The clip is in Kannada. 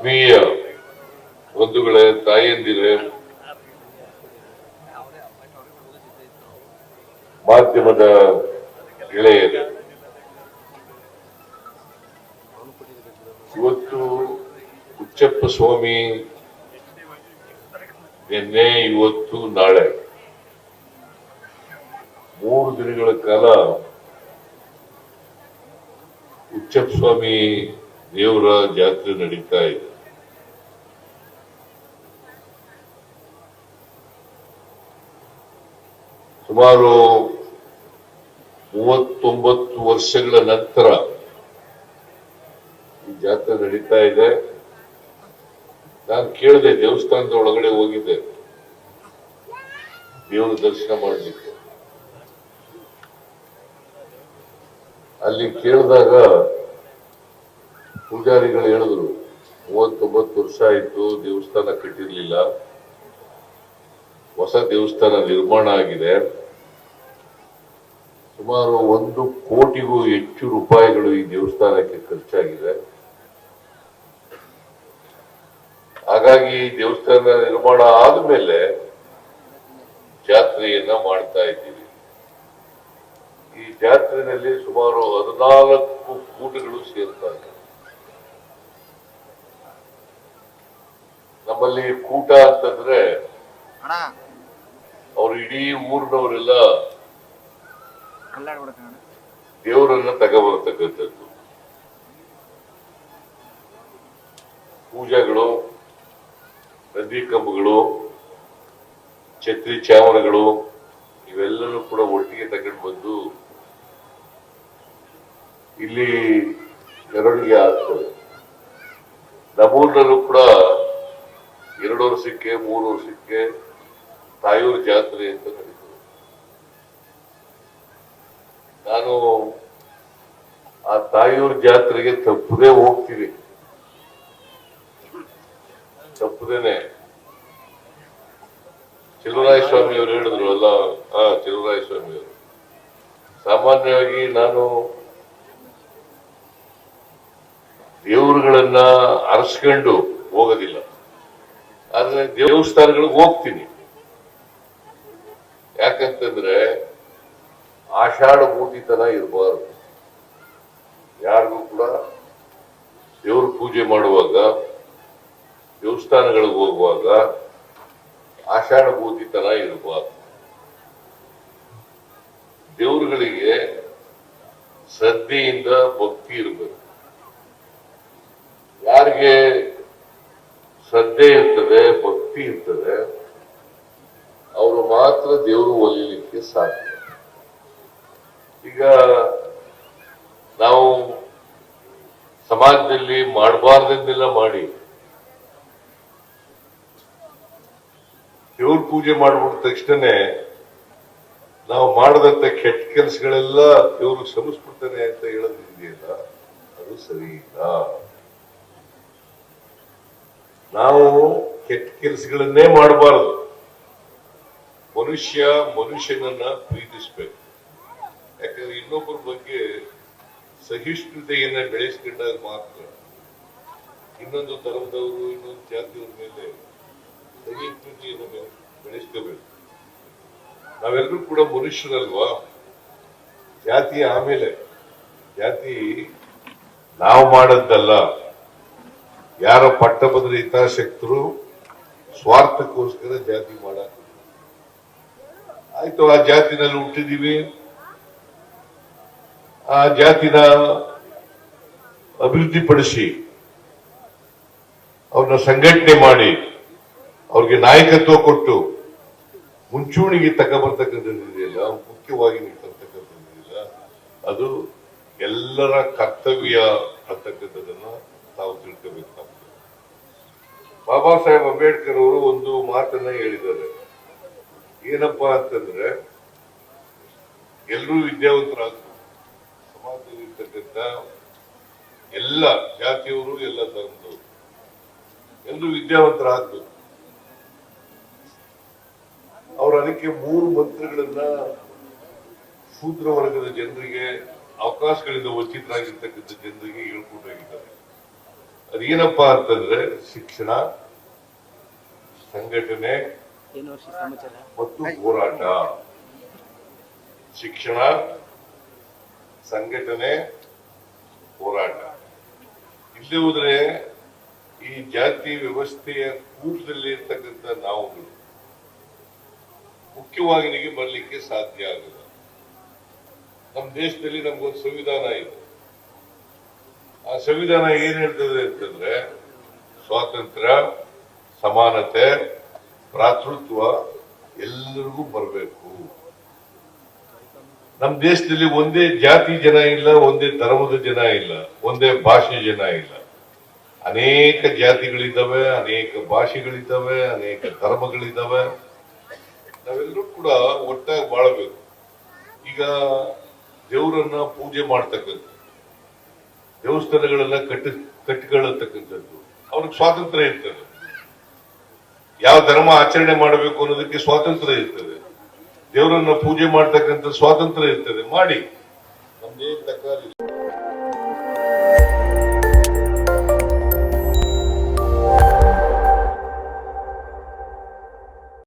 ಆತ್ಮೀಯ ಬಂಧುಗಳೇ, ತಾಯಂದಿರೇ, ಮಾಧ್ಯಮದ ಗೆಳೆಯರೇ, ಇವತ್ತು ಹುಚ್ಚಪ್ಪ ಸ್ವಾಮಿ ನಿನ್ನೆ, ಇವತ್ತು, ನಾಳೆ. ಮೂರು ದಿನಗಳ ಕಾಲ ಹುಚ್ಚಪ್ಪ ಸ್ವಾಮಿ ದೇವರ ಜಾತ್ರೆ ನಡೀತಾ ಇದೆ. ಸುಮಾರು ಮೂವತ್ತೊಂಬತ್ತು ವರ್ಷಗಳ ನಂತರ ಈ ಜಾತ್ರೆ ನಡೀತಾ ಇದೆ. ನಾನು ಕೇಳಿದೆ, ದೇವಸ್ಥಾನದ ಒಳಗಡೆ ಹೋಗಿದ್ದೆ. ದೇವರ ದರ್ಶನ ಮಾಡಲಿಕ್ಕೆ. ಅಲ್ಲಿ ಕೇಳಿದಾಗ ಪೂಜಾರಿಗಳು ಹೇಳಿದ್ರು, ಮೂವತ್ತೊಂಬತ್ತು ವರ್ಷ ಆಯಿತು, ದೇವಸ್ಥಾನ ಕಟ್ಟಿರ್ಲಿಲ್ಲ. ಹೊಸ ದೇವಸ್ಥಾನ ನಿರ್ಮಾಣ ಆಗಿದೆ. ಸುಮಾರು ಒಂದು ಕೋಟಿಗೂ ಹೆಚ್ಚು ರೂಪಾಯಿಗಳು ಈ ದೇವಸ್ಥಾನಕ್ಕೆ ಖರ್ಚಾಗಿದೆ. ಹಾಗಾಗಿ ಈ ದೇವಸ್ಥಾನ ನಿರ್ಮಾಣ ಆದ್ಮೇಲೆ ಜಾತ್ರೆಯನ್ನ ಮಾಡ್ತಾ ಇದ್ದೀವಿ. ಈ ಜಾತ್ರೆಯಲ್ಲಿ ಸುಮಾರು ಹದಿನಾಲ್ಕು ಕೂಟಗಳು ಸೇರ್ತಾ ಇದೆ ನಮ್ಮಲ್ಲಿ ಕೂಟ ಅಂತಂದ್ರೆ ಅವ್ರು ಇಡೀ ಊರಿನವರೆಲ್ಲ ದೇವರನ್ನ ತಗೋಬರ್ತಕ್ಕಂಥದ್ದು. ಪೂಜೆಗಳು, ನದಿ ಕಂಬಗಳು, ಛತ್ರಿ ಚಾಮರಗಳು ಇವೆಲ್ಲನೂ ಕೂಡ ಒಟ್ಟಿಗೆ ತಗೊಂಡು ಬಂದು ಇಲ್ಲಿ ಮೆರವಣಿಗೆ ಆಗ್ತದೆ. ನಮ್ಮೂರಿನಲ್ಲೂ ಕೂಡ ಎರಡು ವರ್ಷಕ್ಕೆ, ಮೂರು ವರ್ಷಕ್ಕೆ, ತಾಯೂರು ಜಾತ್ರೆ ಅಂತ ನಡೀತದೆ. ನಾನು ಆ ತಾಯಿಯವ್ರ ಜಾತ್ರೆಗೆ ತಪ್ಪದೇ ಹೋಗ್ತೀವಿ ತಪ್ಪದೇನೆ. ಚಿಲುರಾಯ ಸ್ವಾಮಿ ಅವರು ಹೇಳಿದ್ರು ಅಲ್ಲ ಹಾ ಚಿಲುರಾಯ ಸ್ವಾಮಿ ಅವರು ಸಾಮಾನ್ಯವಾಗಿ ನಾನು ದೇವರುಗಳನ್ನ ಅರಸ್ಕೊಂಡು ಹೋಗೋದಿಲ್ಲ. ಆದ್ರೆ ದೇವಸ್ಥಾನಗಳಿಗೆ ಹೋಗ್ತೀನಿ. ಆಷಾಢ ಭೂತಿತನ ಇರಬಾರದು. ಯಾರಿಗೂ ಕೂಡ ದೇವ್ರ ಪೂಜೆ ಮಾಡುವಾಗ, ದೇವಸ್ಥಾನಗಳಿಗೆ ಹೋಗುವಾಗ ಆಷಾಢ ಭೂತಿತನ ಇರಬಾರದು. ದೇವರುಗಳಿಗೆ ಶ್ರದ್ಧೆಯಿಂದ ಭಕ್ತಿ ಇರಬೇಕು. ಯಾರಿಗೆ ಶ್ರದ್ಧೆ ಇರ್ತದೆ, ಭಕ್ತಿ ಇರ್ತದೆ, ಅವರು ಮಾತ್ರ ದೇವರು ಒಲಿಯಲಿಕ್ಕೆ ಸಾಧ್ಯ. ಈಗ ನಾವು ಸಮಾಜದಲ್ಲಿ ಮಾಡಬಾರ್ದನ್ನೆಲ್ಲ ಮಾಡಿ, ದೇವ್ರ ಪೂಜೆ ಮಾಡ್ಬಿಟ್ಟ ತಕ್ಷಣನೇ ನಾವು ಮಾಡದಂತ ಕೆಟ್ಟ ಕೆಲಸಗಳೆಲ್ಲ ಇವರು ಶ್ರಮಿಸ್ಬಿಡ್ತಾನೆ ಅಂತ ಹೇಳೋದಿದೆಯಲ್ಲ ಅದು ಸರಿ ಇಲ್ಲ. ನಾವು ಕೆಟ್ಟ ಕೆಲಸಗಳನ್ನೇ ಮಾಡಬಾರದು. ಮನುಷ್ಯ ಮನುಷ್ಯನನ್ನ ಪ್ರೀತಿಸ್ಬೇಕು. ಯಾಕಂದ್ರೆ ಇನ್ನೊಬ್ಬರ ಬಗ್ಗೆ ಸಹಿಷ್ಣುತೆಯನ್ನ ಬೆಳೆಸ್ಕೊಂಡಾಗ ಮಾತ್ರ ಇನ್ನೊಂದು ಧರ್ಮದವರು ಇನ್ನೊಂದು ಜಾತಿಯವ್ರ ಮೇಲೆ ಸಹಿಷ್ಣುತೆಯನ್ನು ಬೆಳೆಸ್ಕೋಬೇಕು. ನಾವೆಲ್ಲರೂ ಕೂಡ ಮನುಷ್ಯರಲ್ವಾ? ಜಾತಿ ಆಮೇಲೆ, ಜಾತಿ ನಾವು ಮಾಡದ್ದಲ್ಲ. ಯಾರ ಪಟ್ಟಭದ್ರ ಹಿತಾಸಕ್ತರು ಸ್ವಾರ್ಥಕ್ಕೋಸ್ಕರ ಜಾತಿ ಮಾಡ ಆಯ್ತು, ಆ ಜಾತಿನಲ್ಲಿ ಹುಟ್ಟಿದೀವಿ. ಆ ಜಾತಿನ ಅಭಿವೃದ್ಧಿಪಡಿಸಿ ಅವ್ರನ್ನ ಸಂಘಟನೆ ಮಾಡಿ ಅವ್ರಿಗೆ ನಾಯಕತ್ವ ಕೊಟ್ಟು ಮುಂಚೂಣಿಗೆ ತಗೊಬರ್ತಕ್ಕಂಥದ್ದಿದೆಯಲ್ಲ ಮುಖ್ಯವಾಗಿ ನೀಡ್ತಕ್ಕಂಥದ್ದಿದೆಯಲ್ಲ ಅದು ಎಲ್ಲರ ಕರ್ತವ್ಯ ಅಂತಕ್ಕಂಥದ್ದನ್ನ ತಾವು ತಿಳ್ಕೋಬೇಕಾಗ್ತದೆ. ಬಾಬಾ ಸಾಹೇಬ್ ಅಂಬೇಡ್ಕರ್ ಅವರು ಒಂದು ಮಾತನ್ನ ಹೇಳಿದ್ದಾರೆ. ಏನಪ್ಪಾ ಅಂತಂದ್ರೆ ಎಲ್ಲರೂ ವಿದ್ಯಾವಂತರಾಗಬೇಕು. ಸಮಾಜದಲ್ಲಿ ಇರ್ತಕ್ಕಂಥ ಎಲ್ಲ ಜಾತಿಯವರು ಎಲ್ಲ ಧರ್ಮದವರು. ಎಲ್ಲರೂ ವಿದ್ಯಾವಂತರಾಗಬೇಕು. ಅವರು ಅದಕ್ಕೆ ಮೂರು ಮಂತ್ರಗಳನ್ನ ಶೂದ್ರ ವರ್ಗದ ಜನರಿಗೆ ಅವಕಾಶಗಳಿಂದ ವಂಚಿತರಾಗಿರ್ತಕ್ಕಂಥ ಜನರಿಗೆ ಹೇಳ್ಕೊಂಡು ಹೋಗಿದ್ದಾರೆ ಅದೇನಪ್ಪಾ ಅಂತಂದ್ರೆ ಶಿಕ್ಷಣ ಸಂಘಟನೆ ಮತ್ತು ಹೋರಾಟ. ಶಿಕ್ಷಣ ಸಂಘಟನೆ ಹೋರಾಟ. ಇಲ್ಲಿ ಹೋದ್ರೆ ಈ ಜಾತಿ ವ್ಯವಸ್ಥೆಯ ಕೂಟದಲ್ಲಿ ಇರ್ತಕ್ಕಂಥ ನಾವುಗಳು ಮುಖ್ಯವಾಹಿನಿಗೆ ಬರಲಿಕ್ಕೆ ಸಾಧ್ಯ ಆಗಲ್ಲ. ನಮ್ಮ ದೇಶದಲ್ಲಿ ನಮ್ಗೊಂದು ಸಂವಿಧಾನ ಇದೆ. ಆ ಸಂವಿಧಾನ ಏನ್ ಹೇಳ್ತದೆ ಅಂತಂದ್ರೆ ಸ್ವಾತಂತ್ರ್ಯ, ಸಮಾನತೆ ಭ್ರಾತೃತ್ವ ಎಲ್ಲರಿಗೂ ಬರಬೇಕು. ನಮ್ಮ ದೇಶದಲ್ಲಿ ಒಂದೇ ಜಾತಿ ಜನ ಇಲ್ಲ, ಒಂದೇ ಧರ್ಮದ ಜನ ಇಲ್ಲ, ಒಂದೇ ಭಾಷೆ ಜನ ಇಲ್ಲ. ಅನೇಕ ಜಾತಿಗಳಿದ್ದಾವೆ, ಅನೇಕ ಭಾಷೆಗಳಿದ್ದಾವೆ, ಅನೇಕ ಧರ್ಮಗಳಿದ್ದಾವೆ. ನಾವೆಲ್ಲರೂ ಕೂಡ ಒಟ್ಟಾಗಿ ಬಾಳಬೇಕು. ಈಗ ದೇವರನ್ನ ಪೂಜೆ ಮಾಡ್ತಕ್ಕಂಥ ದೇವಸ್ಥಾನಗಳೆಲ್ಲ ಕಟ್ಟ, ಕಟ್ಟಿಕೊಳ್ಳತಕ್ಕಂಥದ್ದು, ಅವ್ರಿಗೆ ಸ್ವಾತಂತ್ರ್ಯ ಇರ್ತದೆ. ಯಾವ ಧರ್ಮ ಆಚರಣೆ ಮಾಡಬೇಕು ಅನ್ನೋದಕ್ಕೆ ಸ್ವಾತಂತ್ರ್ಯ ಇರ್ತದೆ. ದೇವರನ್ನ ಪೂಜೆ ಮಾಡ್ತಕ್ಕಂಥ ಸ್ವಾತಂತ್ರ್ಯ ಇರ್ತದೆ. ಮಾಡಿ. ನಮ್ದೇನ್ ತಕರಾರಿಲ್ಲ